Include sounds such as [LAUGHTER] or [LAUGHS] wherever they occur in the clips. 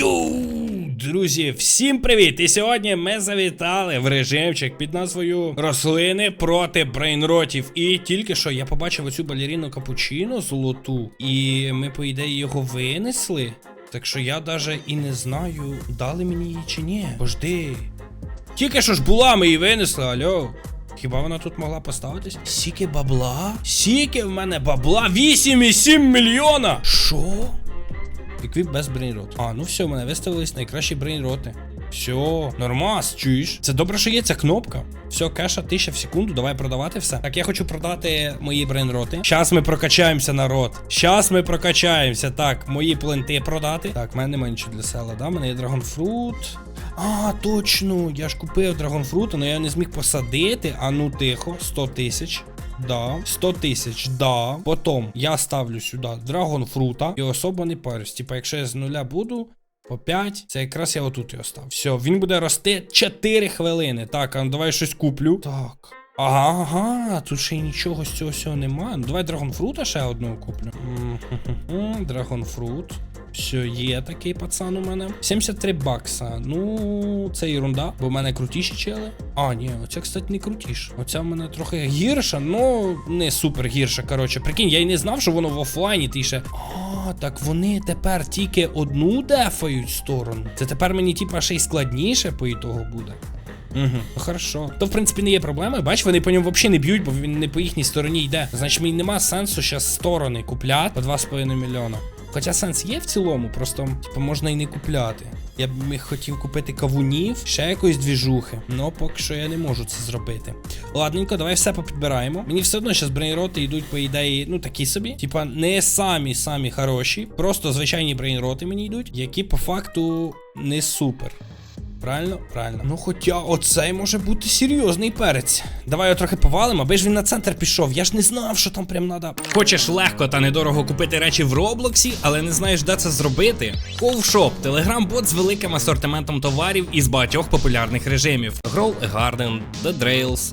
Йоу, друзі, всім привіт! І сьогодні ми завітали в режимчик під назвою Рослини проти брейнротів. І тільки що я побачив оцю балеріну капучино золоту, і ми, по ідеї, його винесли. Так що я даже і не знаю, дали мені її чи ні. Пожди. Тільки що ж була, ми її винесли, алло. Хіба вона тут могла поставитись? Сіки бабла? Сіки в мене бабла 8,7 мільйона! Що? Еквіп без брейнрот. А, ну все, мене виставились найкращі брейнроти. Все, нормас, чуєш? Це добре, що є ця кнопка. Все, кеша, тисяча в секунду, давай продавати все. Так, я хочу продати мої брейнроти. Щас ми прокачаємося, народ. Щас ми прокачаємося. Так, мої пленти продати. Так, в мене немає нічого для села, да? У мене є драгонфрут. А, точно, я ж купив драгонфрут, але я не зміг посадити. А ну тихо, 100 тисяч. Да, 100 тисяч, да. Потім я ставлю сюди драгонфрута і особо не парюсь. Типа, якщо я з нуля буду. По 5, це якраз я отут його став. Все, він буде рости 4 хвилини. Так, а ну давай щось куплю. Так. Ага, ага, тут ще й нічого з цього всього немає. Ну давай драгонфрута ще одного куплю. Драгонфрут. Все, є такий пацан у мене. 73 бакса. Ну, це ерунда, бо в мене крутіші чели. А, ні, оця, кстати, не крутіша. Оця в мене трохи гірша, ну не супер гірша. Коротше, прикинь, я й не знав, що воно в офлайні ти ще. А, так вони тепер тільки одну дефають сторону. Це тепер мені, типа, ще й складніше по ітогу буде. Угу, ну хорошо. То, в принципі, не є проблеми. Бач, вони по ньому взагалі не б'ють, бо він не по їхній стороні йде. Значить, мені нема сенсу зараз сторони купляти по 2,5 мільйона. Хоча сенс є в цілому, просто типу, можна і не купляти. Я б міг хотів купити кавунів, ще якоїсь двіжухи, але поки що я не можу це зробити. Ладненько, давай все попідбираємо. Мені все одно зараз брейнроти йдуть по ідеї, ну такі собі. Типа, не самі самі хороші, просто звичайні брейнроти мені йдуть, які по факту не супер. Правильно? Правильно. Ну, хоча оцей може бути серйозний перець. Давай його трохи повалимо, аби ж він на центр пішов. Я ж не знав, що там прям надо. Хочеш легко та недорого купити речі в Роблоксі, але не знаєш, де це зробити? Ковшоп телеграм-бот з великим асортиментом товарів із багатьох популярних режимів: Grow a Garden, The Drails,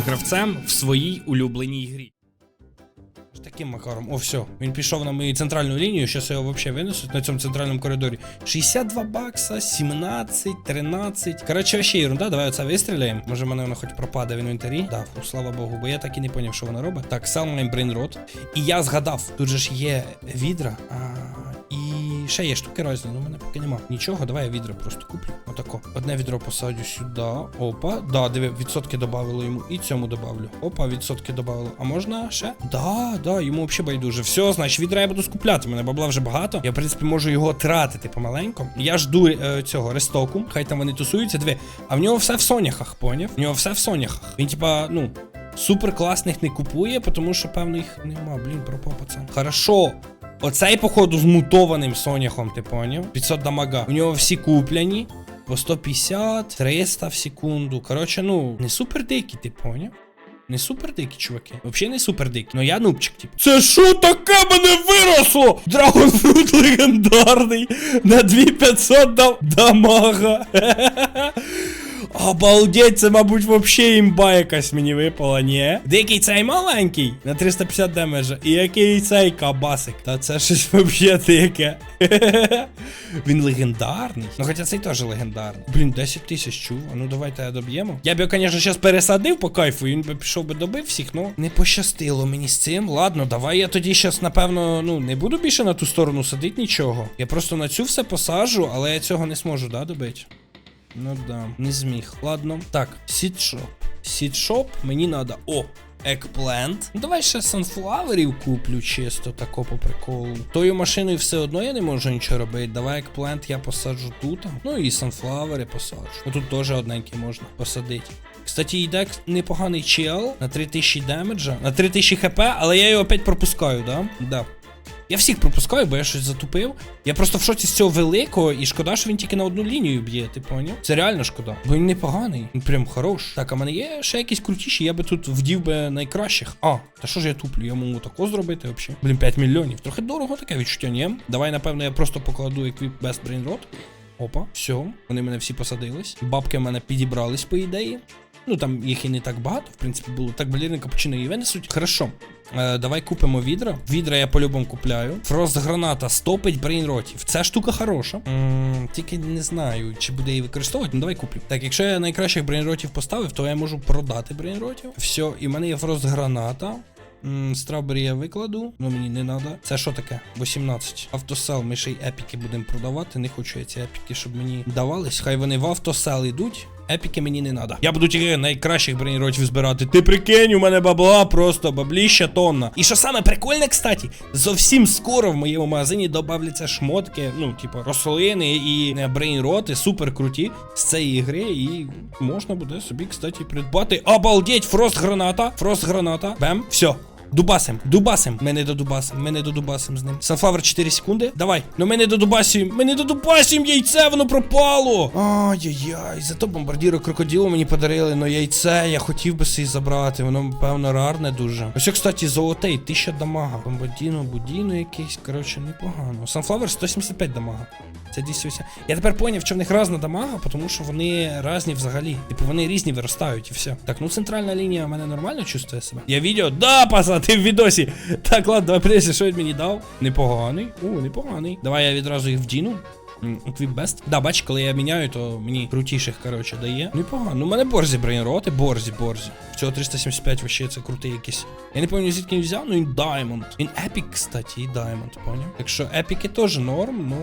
гравцем в своїй улюбленій грі. Таким макаром, о, все, він пішов на мою центральну лінію, щас його взагалі винесуть на цьому центральному коридорі. 62 бакса, 17, 13. Коротше, вообще ерунда, давай оце вистріляємо. Може, мене воно хоч пропаде в інвентарі. Да, фу, слава Богу, бо я так і не поняв, що воно робить. Так, сам моїм брейнрот. І я згадав, тут же ж є відра. А, і ще є штуки різні, але в мене поки нема. Нічого, давай я відро просто куплю. Отако. Одне відро посадю сюди. Опа. Да, диви, відсотки додавало йому. І цьому добавлю. Опа, відсотки додавало. А можна ще? Да, да, йому взагалі байдуже. Все, значить, відра я буду скупляти. У мене бабла вже багато. Я, в принципі, можу його тратити помаленьку. Я жду е, цього рестоку. Хай там вони тусуються. Диви. А в нього все в соняхах, поняв? В нього все в соняхах. Він, типа, ну. Супер класних не купує, тому що, певно, їх нема. Блін, пропав пацан. Хорошо. Оцей, походу, з мутованим соняхом, ти поняв? 500 дамага. У нього всі куплені. По 150, 300 в секунду. Коротше, ну, не супер дикі, ти поняв? Не супер дикі, чуваки. Взагалі не супер дикі. Ну я нубчик, типу. Це що таке мене виросло? Драгонфрут легендарний. На 2500 дам дамага. [LAUGHS] Обалдеть, це, мабуть, вообще імба якась мені випала, ні? Дикий цей маленький на 350 демеджа. І який цей кабасик. Та це щось вообще дике. [LAUGHS] Він легендарний. Ну хоча цей теж легендарний. Блін, 10 тисяч чув. А ну давайте доб'ємо. Я б його, звісно, зараз пересадив по кайфу, він би пішов би добив всіх, ну не пощастило мені з цим. Ладно, давай я тоді зараз, напевно, ну не буду більше на ту сторону садити нічого. Я просто на цю все посаджу, але я цього не зможу, да, добити? Ну да, не зміг. Ладно. Так, сідшоп. Сідшоп мені надо. О! Екплент. Ну, давай ще санфлаверів куплю, чисто тако по приколу. Тою машиною все одно я не можу нічого робити. Давай екплент я посаджу тут. Ну і санфлавери посаджу. Ну тут теж одненький можна посадити. Кстати, йде непоганий чел на 3000 демеджа, на 3000 хп, але я його опять пропускаю, да? Да. Я всіх пропускаю, бо я щось затупив. Я просто в шоці з цього великого, і шкода, що він тільки на одну лінію б'є, ти поняв? Це реально шкода. Бо він непоганий, він прям хорош. Так, а мене є ще якісь крутіші, я би тут вдів би найкращих. А, та що ж я туплю? Я можу тако зробити взагалі. Блін, 5 мільйонів. Трохи дорого таке відчуття, ні? Давай, напевно, я просто покладу Equip Best Brain Rot. Опа, все, вони мене всі посадились. Бабки в мене підібрались, по ідеї. Ну там їх і не так багато, в принципі, було. Так балерина капучино і винесуть. Хорошо. Е, давай купимо відра. Відра я по-любому купляю. Фрост граната стопить брейнротів. Ця штука хороша. м тільки не знаю, чи буде її використовувати. Ну давай куплю. Так, якщо я найкращих брейнротів поставив, то я можу продати брейнротів. Все, і в мене є фрост граната. М, Страубері я викладу, ну мені не треба. Це що таке? 18. Автосел, ми ще й епіки будемо продавати. Не хочу я ці епіки, щоб мені давались. Хай вони в автосел йдуть. Епіки мені не треба. Я буду тільки найкращих брейнротів збирати. Ти прикинь, у мене бабла просто бабліща тонна. І що саме прикольне, кстати, зовсім скоро в моєму магазині додавляться шмотки, ну, типу, рослини і е, брейнроти, супер круті з цієї гри. І можна буде собі, кстати, придбати. Обалдеть, фрост граната. Фрост граната. Бем, все. Дубасим, дубасим. Ми не додубасим, ми не додубасим з ним. Sunflower 4 секунди. Давай. Ну ми не додубасим. Ми не додубасим яйце, воно пропало. Ай-яй-яй. Зато бомбардіро крокодилу мені подарили, но яйце я хотів би собі забрати. Воно, певно, рарне дуже. Ось, кстати, золотий, 1000 дамага. Бомбардіно, будіно якийсь. Коротше, непогано. Sunflower 175 дамага. Це 280. Я тепер поняв, що в них разна дамага, тому що вони різні взагалі. Типу вони різні виростають і все. Так, ну центральна лінія в мене нормально чувствує себе. Я відео. Да, паса, ти в відосі. Так, ладно, давай прийся, що він мені дав. Непоганий. О, непоганий. Давай я відразу їх вдіну. Best. Да, бач, коли я міняю, то мені крутіших, коротше, дає. Непогано. Ну, у мене борзі брейнроти, борзі, борзі. Всього 375 вообще це крутий якийсь. Я не пам'ятаю, звідки він взяв, ну він Diamond. Він Epic, кстати, і Diamond, поняв? Так що епіки теж норм, ну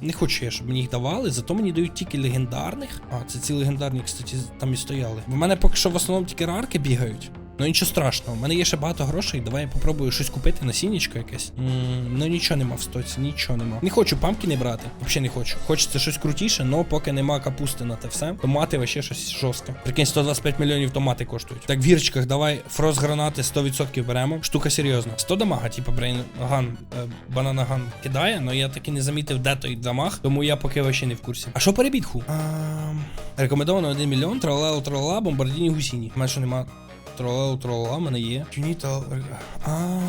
не хочу я, щоб мені їх давали, зато мені дають тільки легендарних. А, це ці легендарні, кстати, там і стояли. У мене поки що в основному тільки рарки бігають. Ну нічого страшного, у мене є ще багато грошей. Давай я попробую щось купити, насіннячко якесь. м ну нічого нема в стоці, нічого нема. Не хочу памки не брати. Взагалі не хочу. Хочеться щось крутіше, але поки нема капусти на те все. Томати вообще щось жорстке. Прикинь, 125 мільйонів томати коштують. Так, в гірчиках, давай фрост гранати 100% беремо. Штука серйозна. 100 дамага, типу брейн ган, е, банана ган кидає, але я таки не замітив, де той дамаг, тому я поки вообще не в курсі. А що по? Рекомендовано 1 мільйон, тралала, тралала, бомбардіні гусіні. У мене нема. Тролелу тролла, мене є. Юніта. А.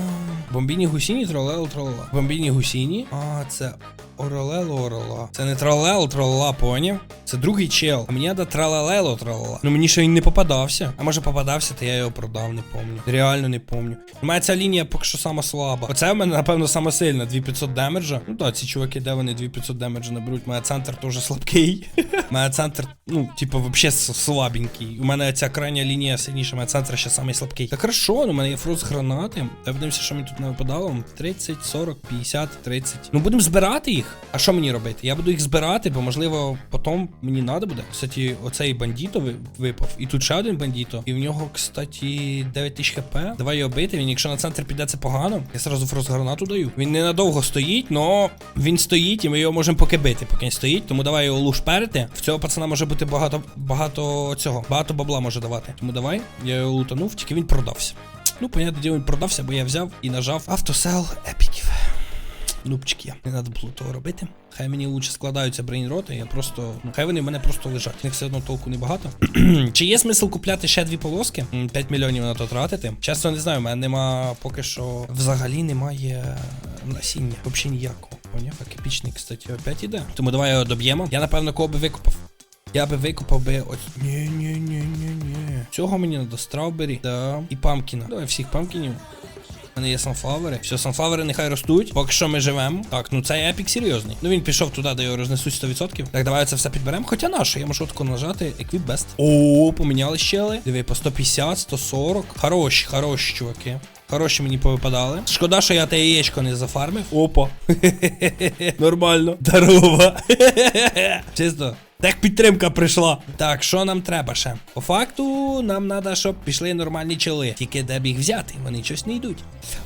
Бомбіні гусіні, тролел тролла. Бомбіні гусіні. А, це оролело орола. Це не тролело тролала, поняв? Це другий чел. А мені треба тралалело тролала. Ну мені ще він не попадався. А може попадався, то я його продав, не помню. Реально не помню. У мене ця лінія поки що сама слаба. Оце в мене, напевно, сама сильна. 2500 демеджа. Ну так, ці чуваки, де вони 2500 демеджа наберуть. Моя центр теж слабкий. [LAUGHS] Моя центр, ну, типу, вообще слабенький. У мене ця крайня лінія сильніша, моя центр ще самий слабкий. Так хорошо, ну у мене є фрост гранати. Та подивимося, що мені тут не випадало. 30, 40, 50, 30. Ну будемо збирати їх. А що мені робити? Я буду їх збирати, бо можливо потім мені треба буде. Кстати, оцей бандіто випав. І тут ще один бандіто. І в нього, кстати, 9000 хп. Давай його бити. Він, якщо на центр піде, це погано. Я сразу фрост гранату даю. Він ненадовго стоїть, но він стоїть, і ми його можемо поки бити, поки він стоїть. Тому давай його лушперити. В цього пацана може бути багато багато цього. Багато бабла може давати. Тому давай. Я його лутанув, тільки він продався. Ну, понятне діло, він продався, бо я взяв і нажав автосел епіків. Нупчики. Не треба було того робити. Хай мені лучше складаються брейнроти, я просто. Ну, хай вони в мене просто лежать. В них все одно толку небагато. [CLEARS THROAT] Чи є смисл купляти ще дві полоски? 5 мільйонів на то тратити. Чесно, не знаю, у мене нема поки що. Взагалі немає насіння. Взагалі ніякого. Поняв? Так епічний, кстати, опять іде. Тому давай його доб'ємо. Я напевно кого би викупав. Я би викупав би ось. Ні, ні, ні, ні, ні. Цього мені надо страубері. Да. І памкіна. Давай всіх памкінів. У мене є санфлавери. Все, санфлавери нехай ростуть. Поки що ми живемо. Так, ну цей епік серйозний. Ну він пішов туди, де його рознесуть 100%. Так, давай це все підберемо. Хоча на що, я можу тако нажати. Equip Best. О, поміняли щели. Диви, по 150, 140. Хороші, хороші, чуваки. Хороші мені повипадали. Шкода, що я те яєчко не зафармив. Опа. [LAUGHS] Нормально. Здорово. [LAUGHS] Чисто. Техпідтримка прийшла. Так, що нам треба ще? По факту, нам треба, щоб пішли нормальні чоли. Тільки де б їх взяти, вони щось не йдуть.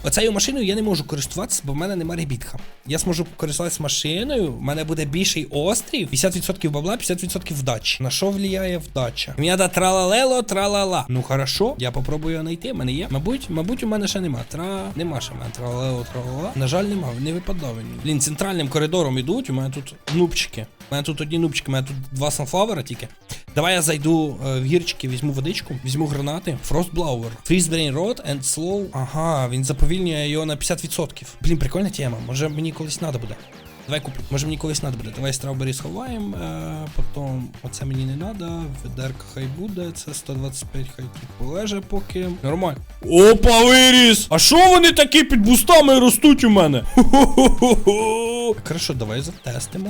Оцею машиною я не можу користуватися, бо в мене немає ребітка. Я зможу користуватися машиною, в мене буде більший острів, 50% бабла, 50% вдачі. На що влияє вдача? Мені треба тралалело, тралала. Ну хорошо, я попробую знайти. В мене є. Мабуть, мабуть, у мене ще нема. Тра. Нема ще мене тралалело, тралала. На жаль, нема, не випадав. Блін, центральним коридором ідуть, у мене тут нубчики. У мене тут одні нубчики, у мене тут два санфлавера тільки. Давай я зайду е, в гірчики, візьму водичку, візьму гранати. Frostblower. Freeze Brain Rod and Slow. Ага, він заповільнює його на 50%. Блін, прикольна тема. Може мені колись треба буде. Давай куплю. Може мені колись треба буде. Давай стrawberry сховаємо. Е, потім оце мені не треба. Ведерка хай буде. Це 125 хай тут полеже поки. Нормально. Опа, виріс! А що вони такі під бустами ростуть у мене? [LAUGHS] Хо-хо-хо-хо. Хорошо, давай затестимо.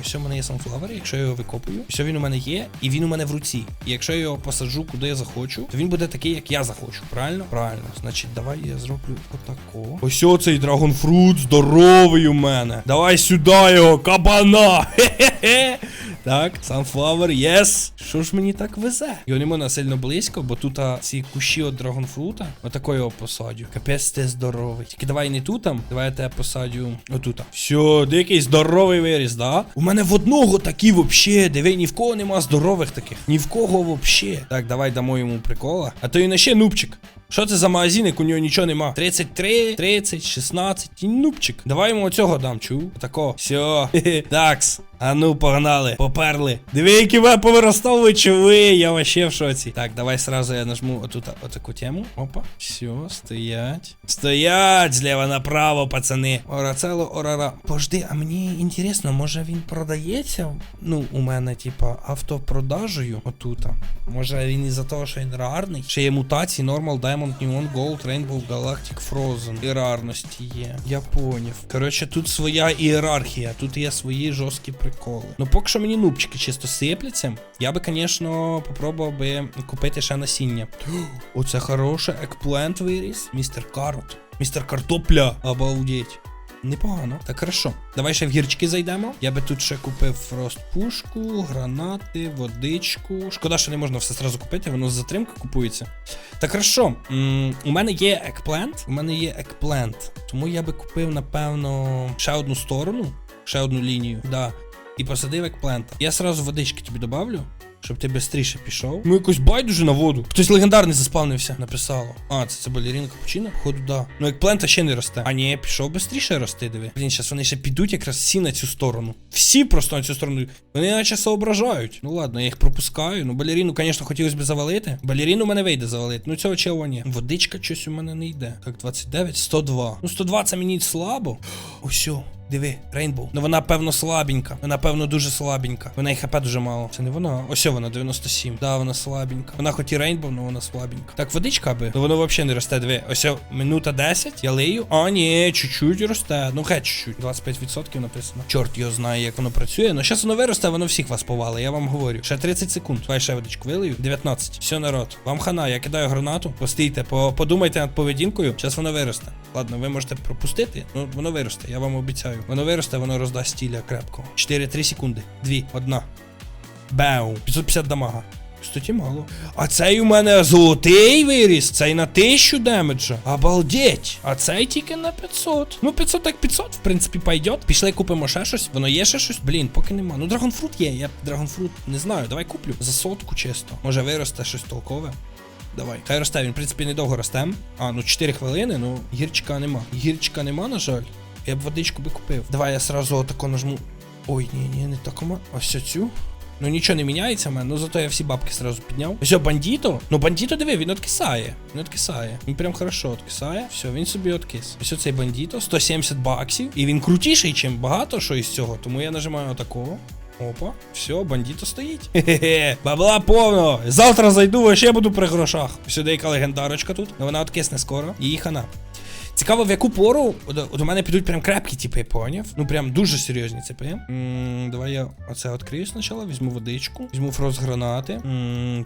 Ось у мене є санфлавер, якщо я його викопую, все він у мене є, і він у мене в руці. І якщо я його посаджу, куди я захочу, то він буде такий, як я захочу. Правильно? Правильно. Значить, давай я зроблю отако. Ось оцей драгонфрут здоровий у мене. Давай сюди його, кабана. [LAUGHS] Хе-хе-хе. Так, санфлавер, єс. Що ж мені так везе? Його не можна сильно близько, бо тут ці кущі от драгонфрута. Отако його посадю. Капець ти здоровий. Тільки давай не тут, давай я тебе посадю отут. Все, дикий здоровий виріс, да? У мене в одного такі вообще. Диви, ні в кого нема здорових таких. Ні в кого вообще. Так, давай дамо йому прикола. А то і на ще нубчик. Що це за магазинник? У нього нічого нема. 33, 30, 16. І нубчик. Давай йому оцього дам, чув. Тако. Все. Такс. А ну, погнали, поперли. Диви, які ви повиростовують чоли, я вообще в шоці. Так, давай сразу я нажму отут отаку тему. Опа. Все, стоять. Стоять зліва направо, пацани. Орацело, орара. Пожди, а мені інтересно, може він продається? Ну, у мене, типа, автопродажею отута. Може він із-за того, що він рарний? Ще є мутації, Normal, Diamond, Neon, Gold, Rainbow, Galactic, Frozen. І рарності є. Я поняв. Коротше, тут своя ієрархія, тут є свої жорсткі приколи. Ну, поки що мені нубчики чисто сипляться. Я би, звісно, попробував би купити ще насіння. [GASPS] Оце хороше, екплент виріс. Містер Карот. Містер Картопля. Обалдеть. Непогано. Так, хорошо. Давай ще в гірчики зайдемо. Я би тут ще купив фростпушку, гранати, водичку. Шкода, що не можна все зразу купити, воно з затримки купується. Так, хорошо. У мене є екплент. У мене є екплент. Тому я би купив, напевно, ще одну сторону, ще одну лінію. Да. І посадив екплента. Я сразу водички тобі добавлю. Щоб ти швидше пішов. Ну якось байдуже на воду. Хтось легендарний заспавнився, написало. А, це це балерина капучино? Походу, да. Ну як плента ще не росте. А ні, пішов швидше рости, диви. Блін, зараз вони ще підуть якраз всі на цю сторону. Всі просто на цю сторону. Вони наче соображають. Ну ладно, я їх пропускаю. Ну, балерину, звісно, хотілося б завалити. Балерину мене вийде завалити. Ну цього чого ні. Водичка щось у мене не йде. Так, 29, 102. Ну 102 це мені слабо. Усьо. Диви, Рейнбоу. Ну вона, певно, слабенька. Вона, певно, дуже слабенька. Вона і хп дуже мало. Це не вона. Ось вона, 97. Да, вона слабенька. Вона хоч і Рейнбоу, але вона слабенька. Так, водичка би. Ну воно взагалі не росте. Диви. Ось минута 10. Я лию. А, ні, чуть-чуть росте. Ну хай чуть-чуть. 25% написано. Чорт його знає, як воно працює. Ну зараз воно виросте, воно всіх вас повали. Я вам говорю. Ще 30 секунд. Давай ще водичку вилию. 19. Все, народ. Вам хана, я кидаю гранату. Постійте, по подумайте над поведінкою. Зараз воно виросте. Ладно, ви можете пропустити. Ну, воно виросте, я вам обіцяю. Воно виросте, воно роздасть стіля крепко. 4-3 секунди. 2, 1. Беу. 550 дамага. Кстати, мало. А цей у мене золотий виріс, цей на 1000 демеджа. Обалдеть. А цей тільки на 500. Ну, 500 так 500, в принципі, пойдет. Пішли купимо ще щось. Воно є ще щось? Блін, поки нема. Ну, драгонфрут є. Я драгонфрут не знаю. Давай куплю. За сотку чисто. Може виросте щось толкове. Давай. Хай росте, він, в принципі, недовго росте. А, ну 4 хвилини, ну гірчика нема. Гірчика нема, на жаль. Я б водичку би купив. Давай я сразу отако нажму. Ой, ні, ні, не такома. Ось цю. Ну нічого не міняється в мене, ну зато я всі бабки сразу підняв. Все, бандіто. Ну бандіто диви, він откисає. Він откисає. Він прям хорошо откисає. Все, він собі откис. Ось цей бандіто, 170 баксів. І він крутіший, чим багато що із цього. Тому я нажимаю отакого. Опа, все, бандіто стоїть. Хе-хе, бабла повно. Завтра зайду, а ще буду при грошах. Все, деяка легендарочка тут. Ну вона откисне скоро. Її хана. Цікаво, в яку пору у мене підуть прям крепкі типи, поняв? Ну прям дуже серйозні. М, давай я оце відкрию спочатку, візьму водичку, візьму фрост гранати.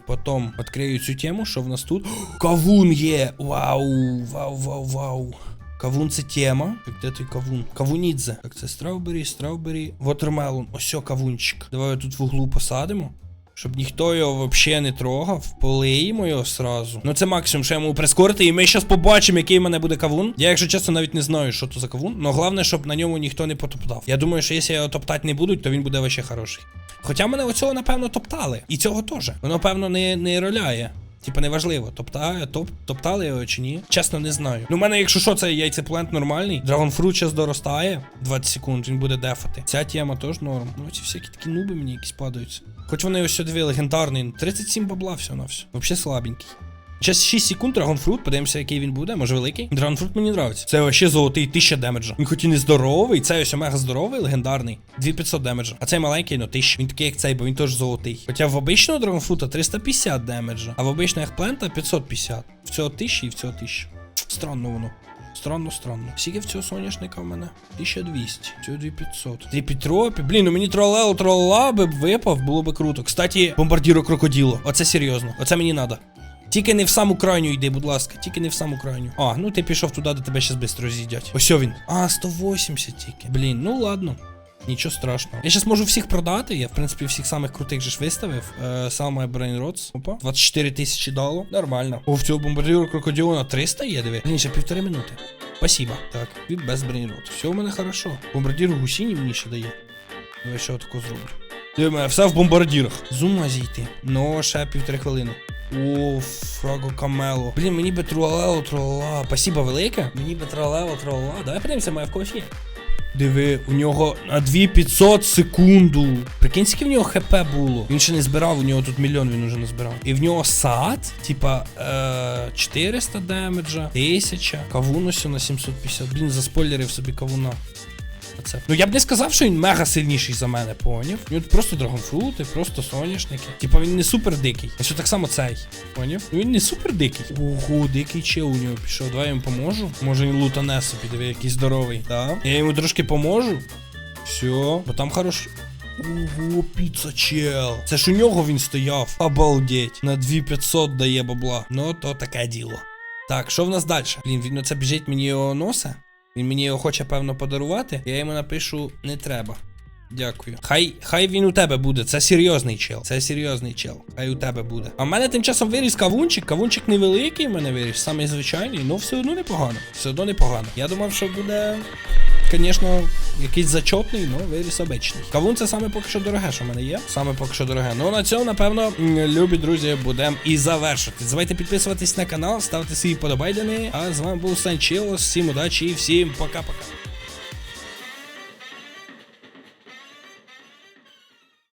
Потім відкрию цю тему, що в нас тут. Кавун є! Вау! Вау, вау, вау! Кавун це тема. Так, де той кавун? Кавунідзе. Так, це страубері, страубері, вотермелон. Ось о, кавунчик. Давай тут в углу посадимо. Щоб ніхто його взагалі не трогав, полиємо його сразу. Ну це максимум, що я можу прискорити, і ми зараз побачимо, який в мене буде кавун. Я, якщо чесно, навіть не знаю, що то за кавун. Но головне, щоб на ньому ніхто не потоптав. Я думаю, що якщо його топтати не будуть, то він буде вообще хороший. Хоча мене оцього, напевно, топтали. І цього теж. Воно, певно, не, не роляє. Типа неважливо, топтає, топ, топтали його чи ні. Чесно, не знаю. Ну, в мене, якщо що, це яйцеплент нормальний. Драгонфрут зараз доростає 20 секунд, він буде дефати. Ця тема теж норм. Ну, ці всякі такі нуби мені якісь падаються. Хоч вони ось сюди легендарний. 37 бабла все на все. Взагалі слабенький. Зараз 6 секунд Драгонфрут, подивимося, який він буде, може великий. Драгонфрут мені нравиться. Це вообще золотий 1000 демеджа. Він хоч і не здоровий, цей ось омега здоровий, легендарний. 2500 демеджа. А цей маленький, ну 1000. Він такий, як цей, бо він теж золотий. Хоча в обичного Драгонфрута 350 демеджа, а в обичного Ехплента 550. В цього 1000 і в цього 1000. Странно воно. Странно, странно. Скільки в цього соняшника в мене? 1200. Цього 2500. Три Петропі. Блін, ну мені тролел тролла би випав, було би круто. Кстати, бомбардіро крокоділо. Оце серйозно. Оце мені надо. Тільки не в саму крайню йди, будь ласка, тільки не в саму крайню. А, ну ти пішов туди, де тебе щас швидко з'їдять. Ось він. А, 180 тільки. Блін, ну ладно. Нічого страшного. Я зараз можу всіх продати. Я, в принципі, всіх самих крутих же ж виставив. Е, саме Brain Rots. Опа. 24 тисячі дало. Нормально. О, в цього бомбардіру крокодіона 300 є, диви. Блін, ще півтори минути. Спасибо. Так, від без Brain Rot. Все у мене хорошо. Бомбардір гусіні мені ще дає. Давай ще отако зроблю. Диви, все в бомбардірах. З ума зійти. Ну, ще півтори хвилини. О, фраго камело. Блін, мені би тролело, тролла. Спасибо велике. Мені би тролело, тролла. Давай подивимося, моя в когось. Диви, у нього на 2500 секунду. Прикинь, скільки в нього хп було. Він ще не збирав, у нього тут мільйон він уже не збирав. І в нього сад, типа, е, 400 демеджа, 1000. Кавун на 750. Блін, заспойлерив собі кавуна. Оце. Ну я б не сказав, що він мега сильніший за мене, поняв? Він просто драгонфрути, просто соняшники. Типа він не супер дикий. Ось так само цей. Поняв? Ну він не супер дикий. Ого, дикий чел у нього пішов. Давай я йому поможу. Може він лутане собі, диви, якийсь здоровий. Так? Я йому трошки поможу. Все, бо там хорош. Ого, піца чел. Це ж у нього він стояв. Обалдеть. На 2500 дає бабла. Ну, то таке діло. Так, що в нас далі? Блін, він оце біжить мені його носа. Він мені його хоче, певно, подарувати. Я йому напишу не треба. Дякую. Хай хай він у тебе буде. Це серйозний чел. Це серйозний чел. Хай у тебе буде. А в мене тим часом виріс кавунчик. Кавунчик невеликий в мене виріс, самий звичайний, але все одно непогано. Все одно непогано. Я думав, що буде. Звісно, якийсь зачотний, але виріс обичний. Кавун це саме поки що дороге, що в мене є. Саме поки що дороге. Ну на цьому, напевно, любі друзі, будемо і завершити. Давайте підписуватись на канал, ставте свої подобайдени. А з вами був Санчило. Всім удачі і всім пока-пока.